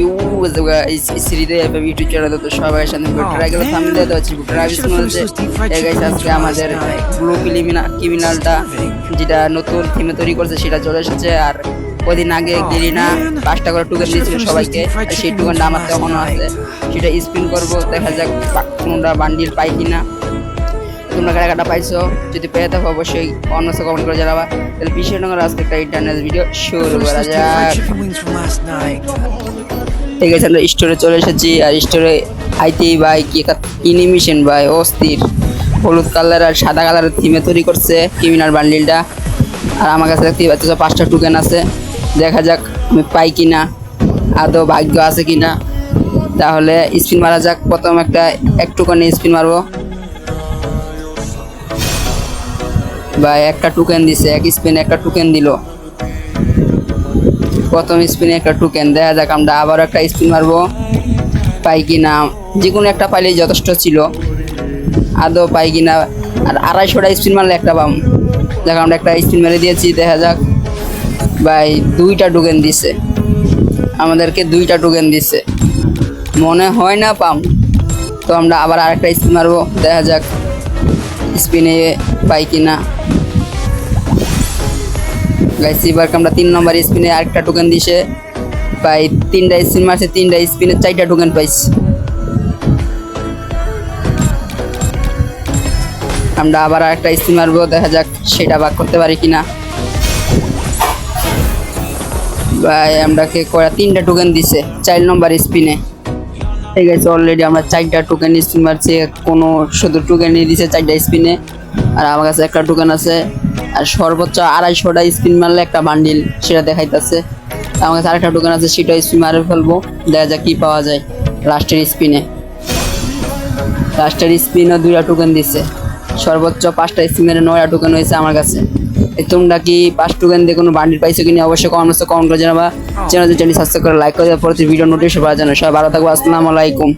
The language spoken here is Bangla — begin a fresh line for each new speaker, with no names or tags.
ইউটিউব চ্যানেল তো সবাই হচ্ছে গাইস আজকে আমাদের ব্লু ক্রিমিনালটা যেটা নতুন থিমে তৈরি করছে সেটা চলে এসেছে। আর কদিন আগে গেলি না পাঁচটা করে টুকেন দিয়েছিল সবাইকে। সেই টুকেনটা আমার তো এখনও আছে। সেটা স্পিন করব দেখা যাক কোনটা বান্ডিল পাই কিনা। তোমরা কারা কাটা পাইছো? যদি পেয়ে থাকো অবশ্যই অন্য কমেন্ট করে জানাবা। তাহলে বিশেষ নগর আজকে একটা ইন্টারনেট ভিডিও শুরু করা যাক। ঠিক আছে আমরা স্টোরে চলে এসেছি আর স্টোরে আইতেই ভাই কি একটা ইনিমিশন ভাই অস্থির। হলুদ কালার আর সাদা কালারের থিমে তৈরি করছে ক্রিমিনাল বান্ডিলটা আর আমার কাছে দেখতেই পাচ্ছি পাঁচটা টুকেন আছে। দেখা যাক আমি পাই কি না আদৌ ভাগ্য আছে কি না তাহলে স্পিন মারা যাক প্রথম একটা এক টুকানে স্পিন মারবো। ভাই একটা টুকেন দিছে, এক স্পিনে একটা টুকেন দিল। প্রথম স্পিনে একটা টুকেন দেখা যাক আমরা আবার একটা স্পিন মারবো, পাই কি না। যে কোনো একটা পাইলেই যথেষ্ট ছিল। আদৌ পাই কি না। আর আড়াইশোটা স্পিন মারলে একটা পাম। দেখ, আমরা একটা স্পিন মেরে দিয়েছি, দেখা যাক। ভাই, দুইটা টোকেন দিছে। আমাদেরকে দুইটা টোকেন দিছে। মনে হয় না পাম। তো আমরা আবার আরেকটা স্পিন মারবো, দেখা যাক। স্পিনে পাই কিনা। গাইস এবার আমরা তিন নম্বর স্পিনে আরেকটা টোকেন দিছে। পাই তিনটা স্পিন মারছে, তিনটা স্পিনে চারটা টোকেন পাইছি। আমরা আবার আরেকটা স্পিন মারবো, দেখা যাক সেটা বাক করতে পারি কিনা। ভাই আমরাকে করা তিনটা টোকেন দিছে, চার নম্বর স্পিনে। ঠিক আছে অলরেডি আমরা চারটা টোকেন স্পিন মারছি, কোনো শুধু টোকেন নিয়ে দিছে চারটা স্পিনে আর আমার কাছে একটা টোকেন আছে, আর সর্বোচ্চ আড়াইশোটা স্পিন মারলে একটা বান্ডিল সেটা দেখাইতেছে। আমার কাছে আরেকটা টোকেন আছে সেটা স্পিন মারে ফেলব, দেখা যাক কি পাওয়া যায় লাস্টের স্পিনে লাস্টের স্পিনও দুইটা টোকেন দিছে, সর্বোচ্চ পাঁচটা স্পিনের নয়টা টোকেন হয়েছে আমার কাছে। তোমরা কি পাঁচ টোকেন দিয়ে কোনো বান্ডিল পাইছো কিনা অবশ্যই কমেন্ট কমেন্ট করে জানাবা। চ্যানেল চ্যানেল সাবস্ক্রাইব করে লাইক করে পরবর্তী ভিডিও নোটিফিকেশন পাওয়ার জন্য। সবাই ভালো থাকব আসসালামু আলাইকুম।